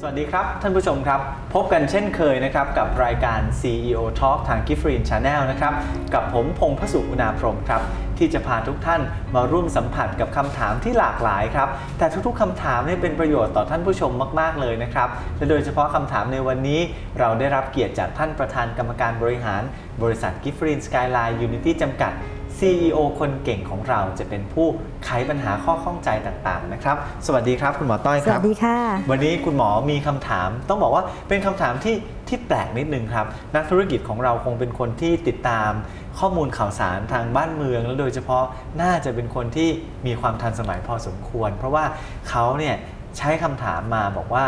สวัสดีครับ ท่านผู้ชมครับ พบกันเช่นเคยนะครับ กับรายการ CEO Talk ทาง g i f r i n Channel นะครับ กับผมพงพสุอุณาพรมครับ ที่จะพาทุกท่านมาร่วมสัมผัสกับคำถามที่หลากหลายครับ แต่ทุกๆคำถามเนี่ยเป็นประโยชน์ต่อท่านผู้ชมมาก ๆ เลยนะครับ และโดยเฉพาะคำถามในวันนี้ เราได้รับเกียรติจากท่านประธานกรรมการบริหาร บริษัท g i f r i n Skyline Unity จำกัด CEO คนเก่งของเราจะเป็นผู้ไขปัญหาข้อข้องใจต่างๆนะครับ สวัสดีครับคุณหมอต้อยสครัวับสดีค่ะ วันนี้คุณหมอมีคำถาม ต้องบอกว่าเป็นคำถามที่ที่แปลกนิดนึงครับ นักธุรกิจของเราคงเป็นคนที่ติดตามข้อมูลข่าวสารทางบ้านเมือง และโดยเฉพาะน่าจะเป็นคนที่มีความทันสมัยพอสมควร เพราะว่าเขาเนี่ยใช้คำถามมาบอกว่า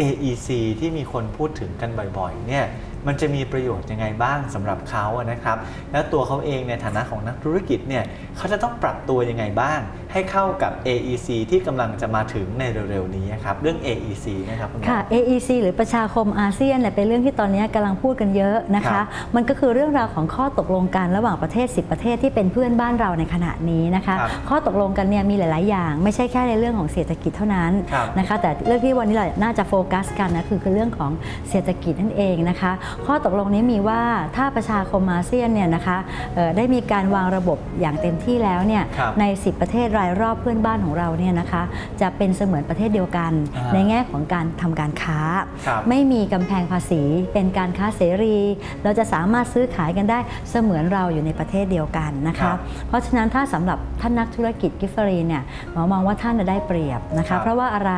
AEC ที่มีคนพูดถึงกันบ่อยๆเนี่ย มันจะมีประโยชน์ยังไงบ้างสำหรับเขาอะนะครับ แล้วตัวเขาเองในฐานะของนักธุรกิจเนี่ยเขาจะต้องปรับตัวยังไงบ้าง ให้เข้ากับ AEC ที่กำลังจะมาถึงในเร็วๆนี้ครับเรื่อง AEC นะครับณหมอค่ะ AEC หรือประชาคมอาเซียนเนี่ยเป็นเรื่องที่ตอนนี้กำลังพูดกันเยอะนะครัคะบมันก็คือเรื่องราวของข้อตกลงกันระหว่างประเทศ 10 ประเทศที่เป็นเพื่อนบ้านเราในขณะนี้นะคะครับข้อตกลงกันเนี่ยมีหลาย ๆ อย่าง ไม่ใช่แค่ในเรื่องของเศรษฐกิจเท่านั้นครับนะคะ แต่เรื่องที่วันนี้เราน่าจะโฟกัสกันนะคือคือเรื่องของเศรษฐกิจนั่นเองนะคะข้อตกลงนี้มีว่าถ้าประชาคมอาเซียนเนี่ยนะคะเอ่อได้มีการวางระบบอย่างเต็มที่แล้วเนี่ยครับใน 10 ประเทศรายรอบเพื่อนบ้านของเราเนี่ยนะคะจะเป็นเสมือนประเทศเดียวกันอ่าในแง่ของการทำการค้าครับไม่มีกำแพงภาษีเป็นการค้าเสรี เราจะสามารถซื้อขายกันได้เสมือนเราอยู่ในประเทศเดียวกันนะครัคะบเพราะฉะนั้นถ้าสำหรับท่านนักธุรกิจกิฟเฟอรีเนี่ยหมอมองว่าท่านน่ะได้เปรียบนะครัคะบเพราะว่าอะไร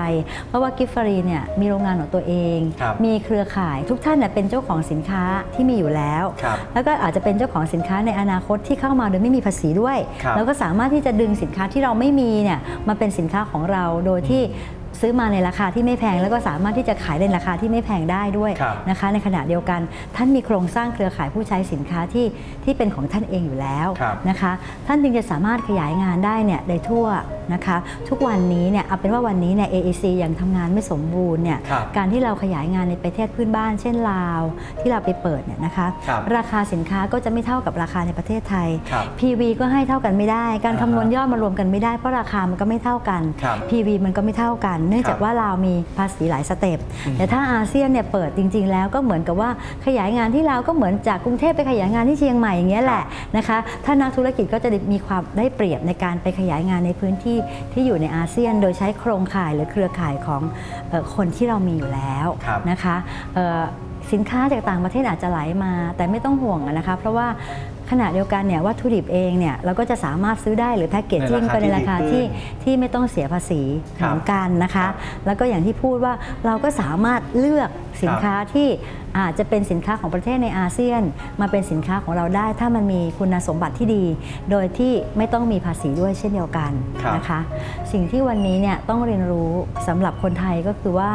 เพราะว่ากิฟเฟอรีเนี่ยมีโรงงานของตัวเองครับมีเครือข่ายทุกท่านเนี่ยเป็นเจ้าของสินค้าที่มีอยู่แล้วครับแล้วก็อาจจะเป็นเจ้าของสินค้าในอนาคตที่เข้ามาโดยไม่มีภาษีด้วยครับแล้วก็สามารถที่จะดึงสินค้าที่เราไม่มีเนี่ยมาเป็นสินค้าของเราโดยที่ ซื้อมาในราคาที่ไม่แพงแล้วก็สามารถที่จะขายในราคาที่ไม่แพงได้ด้วยครับนะคะ ในขณะเดียวกัน ท่านมีโครงสร้างเครือข่ายผู้ใช้สินค้าที่ที่เป็นของท่านเองอยู่แล้วครับนะคะ ท่านจึงจะสามารถขยายงานได้เนี่ยได้ทั่วนะคะ ทุกวันนี้เนี่ยเอาเป็นว่าวันนี้เนี่ย AEC ยังทำงานไม่สมบูรณ์เนี่ยครับการที่เราขยายงานในประเทศเพื่อนบ้าน เช่นลาว ที่เราไปเปิดเนี่ยนะคะครับราคาสินค้าก็จะไม่เท่ากับราคาในประเทศไทยครับ PV ก็ให้เท่ากันไม่ได้ การอ่าฮะคำนวณยอดมารวมกันไม่ได้เพราะราคามันก็ไม่เท่ากันครับ PV มันก็ไม่เท่ากันเนื่องจากครับว่าเราวมีภาษีหลายสเต็ปอืมแต่ถ้าอาเซียนเนี่ยเปิดจริง ๆ แล้วก็เหมือนกับว่าขยายงานที่เราวก็เหมือนจากกรุงเทพไปขยายงานที่เชียงใหม่อย่างเงี้ยแหละนะคะถ้านักธุรกิจก็จะมีความได้เปรียบในการไปขยายงานในพื้นที่ที่อยู่ในอาเซียน โดยใช้โครงข่ายหรือเครือข่ายของเอ่อคนที่เรามีอยู่แล้วครับนะคะเอ่อสินค้าจากต่างประเทศอาจจะไหลมา แต่ไม่ต้องห่วงอะนะคะ เพราะว่า ขณะเดียวกันเนี่ยวัตถุดิบเองเนี่ยเราก็จะสามารถซื้อได้หรือแพ็กเกจจิ้งในราคาไปในราคาที่ที่ดีขึ้นที่ไม่ต้องเสียภาษีครัเหบมือนกันนะคะ แล้วก็อย่างที่พูดว่าเราก็สามารถเลือกสินค้าที่ อาจจะเป็นสินค้าของประเทศในอาเซียน มาเป็นสินค้าของเราได้ ถ้ามันมีคุณสมบัติที่ดี โดยที่ไม่ต้องมีภาษีด้วยเช่นเดียวกันครับนะคะ สิ่งที่วันนี้เนี่ยต้องเรียนรู้สำหรับคนไทยก็คือว่า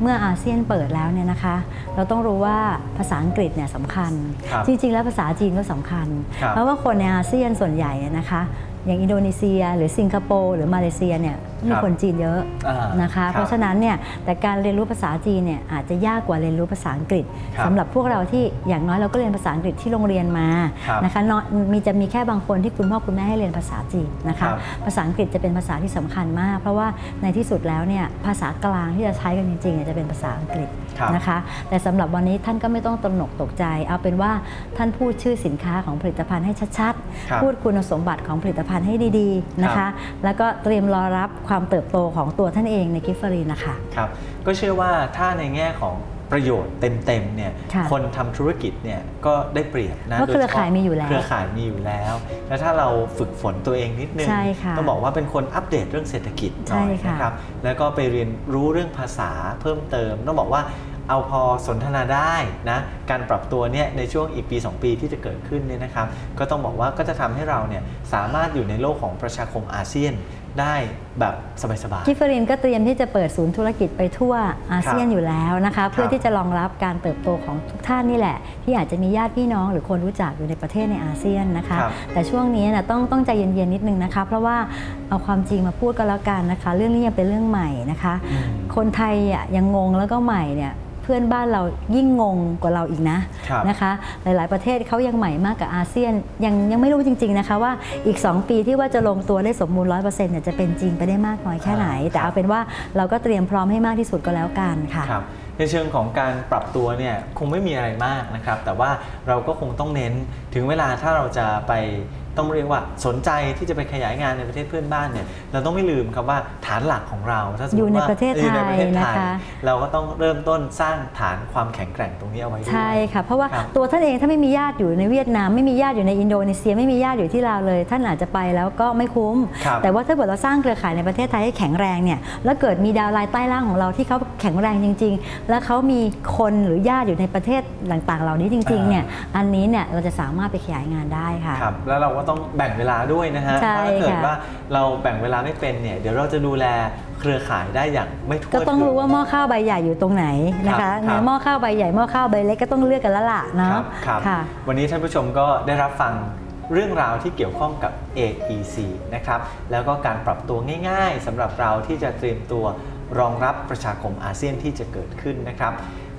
เมื่ออาเซียนเปิดแล้วเนี่ยนะคะ เราต้องรู้ว่าภาษาอังกฤษเนี่ยสำคัญครับจริง ๆ แล้วภาษาจีนก็สำคัญครับเพราะว่าคนในอาเซียนส่วนใหญ่นะคะ อย่างอินโดนีเซีย หรือสิงคโปร์หรือมาเลเซียเนี่ยมีครับคนจีนเยอะอ่านะคะครับเพราะฉะนั้นเนี่ยแต่การเรียนรู้ภาษาจีนเนี่ยอาจจะยากกว่าเรียนรู้ภาษาอังกฤษครับสำหรับพวกเราที่อย่างน้อยเราก็เรียนภาษาอังกฤษที่โรงเรียนมาครับนะคะน้อยมีจะมีแค่บางคนที่คุณพ่อคุณแม่ให้เรียนภาษาจีนนะครัคะบภาษาอังกฤษจะเป็นภาษาที่สำคัญมาก เพราะว่าในที่สุดแล้วเนี่ยภาษากลางที่จะใช้กันจริงๆเนี่ยจะเป็นภาษาอังกฤษครับนะคะแต่สำหรับวันนี้ท่านก็ไม่ต้องตระหนกตกใจ เอาเป็นว่าท่านพูดชื่อสินค้าของผลิตภัณฑ์ให้ชัดครับๆ พูดคุณสมบัติของผลิตภัณฑ์ให้ดีๆนะครัคะบแล้วก็เตรียมรอรับความเติบโตของตัวท่านเองในกิฟฟรีนะคะครับก็เชื่อว่าถ้าในแง่ของประโยชน์เต็มๆเนี่ยค่ะคนทำธุรกิจเนี่ยก็ได้เปรียบนะเพราะโดเครือฉพะข่ายมีอยู่แล้วเครือข่ายมีอยู่แล้ว แล้วถ้าเราฝึกฝนตัวเองนิดนึงใช่ค่ะต้องบอกว่าเป็นคนอัปเดตเรื่องเศรษฐกิจหน่อยใช่ค่ะนะครับแล้วก็ไปเรียนรู้เรื่องภาษาเพิ่มเติมต้องบอกว่า เอาพอสนทนาได้นะการปรับตัวเนี่ยในช่วงอีกปี 2 ปีที่จะเกิดขึ้นเนี่ยนะครับก็ต้องบอกว่าก็จะทำให้เราเนี่ยสามารถอยู่ในโลกของประชาคมอาเซียน ได้แบบสบายๆกิฟเฟอรินก็เตรียมที่จะเปิดศูนย์ธุรกิจไปทั่วอาเซียนอยู่แล้วนะคะเพื่อที่จะรองรับการเติบโตของทุกท่านนี่แหละ ที่อาจจะมีญาติพี่น้องหรือคนรู้จักอยู่ในประเทศในอาเซียนนะคะครับแต่ช่วงนี้นะต้องต้องใจเย็นๆนิดนึงนะคะเพราะว่าเอาความจริงมาพูดกันแล้วกันนะคะ เรื่องนี้ยังเป็นเรื่องใหม่นะคะอืมคนไทยอะยังงงแล้วก็ใหม่เนี่ยเพื่อนบ้านเรายิ่งงงกว่าเราอีกนะครับนะคะ หลาย ๆ ประเทศเขายังใหม่มากกับอาเซียนยังยังไม่รู้จริง ๆ นะคะว่าอีก 2 ปีที่ว่าจะลงตัวได้สมบูรณ์ร้อยเปอร์เซ็นต์เนี่ยจะเป็นจริงไปได้มากน้อยแค่ไหน แต่เอาเป็นว่าเราก็เตรียมพร้อมให้มากที่สุดก็แล้วกันค่ะครับในเชิงของการปรับตัวเนี่ยคงไม่มีอะไรมากนะครับ แต่ว่าเราก็คงต้องเน้นถึงเวลาถ้าเราจะไป ต้องเรียกว่าสนใจที่จะไปขยายงานในประเทศเพื่อนบ้านเนี่ยเราต้องไม่ลืมครับว่าฐานหลักของเราถ้าสมมอยู่ติในว่าประเทศออยู่ในประเทศไทยไทยนะคะเราก็ต้องเริ่มต้นสร้างฐานความแข็งแกร่งตรงนี้เอาไว้ด้วยใช่ค่ะเพราะว่าครับตัวท่านเองถ้าไม่มีญาติอยู่ในเวียดนามไม่มีญาติอยู่ในอินโดนีเซียไม่มีญาติอยู่ที่ลาวเลย ท่านอาจจะไปแล้วก็ไม่คุ้มครับแต่ว่าถ้าเกิดเราสร้างเครือข่ายในประเทศไทยให้แข็งแรงเนี่ยแล้วเกิดมีดาวไลน์ใต้ล่างของเราที่เขาแข็งแรงจริง ๆ แล้วเขามีคนหรือญาติอยู่ในประเทศต่างๆ เหล่านี้จริงๆเนี่ยอันนี้เนี่ยเราจะสามารถไปขยายงานได้ค่ะครับแล้วเราก็ต้องแบ่งเวลาด้วยนะฮะ ใช่เพราะถ้าเกิดค่ะ ว่าเราแบ่งเวลาไม่เป็นเนี่ย เดี๋ยวเราจะดูแลเครือข่ายได้อย่างไม่ทั่วก็ต้องถึ รู้ว่าหม้อข้าวใบใหญ่อยู่ตรงไหนนะครัคะบในหม้อข้าวใบใหญ่หม้อข้าวใบเล็กก็ต้องเลือกกันแล้วล่ะคเนาะรับครับ ค่ะ วันนี้ท่านผู้ชมก็ได้รับฟังเรื่องราวที่เกี่ยวข้องกับ AEC นะครับ แล้วก็การปรับตัวง่ายๆสำหรับเราที่จะเตรียมตัวรองรับประชาคมอาเซียนที่จะเกิดขึ้นนะครับ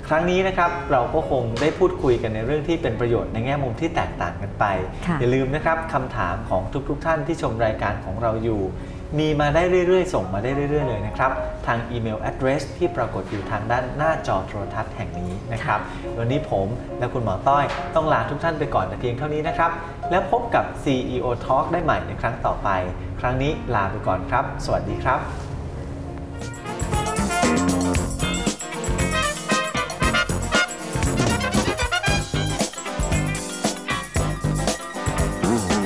ครั้งนี้นะครับเราก็คงได้พูดคุยกันในเรื่องที่เป็นประโยชน์ในแง่มุมที่แตกต่างกันไป ค่ะอย่าลืมนะครับคำถามของทุกๆท่านที่ชมรายการของเราอยู่ มีมาได้เรื่อยๆ ส่งมาได้เรื่อยๆเลยนะครับ ทางอีเมล address ที่ปรากฏอยู่ทางด้านหน้าจอโทรทัศน์แห่งนี้นะครับ วันนี้ผมและคุณหมอต้อยต้องลาทุกท่านไปก่อนแต่เพียงเท่านี้นะครับ แล้วพบกับ CEO Talk ได้ใหม่ในครั้งต่อไป ครั้งนี้ลาไปก่อนครับ สวัสดีครับ Mm-hmm.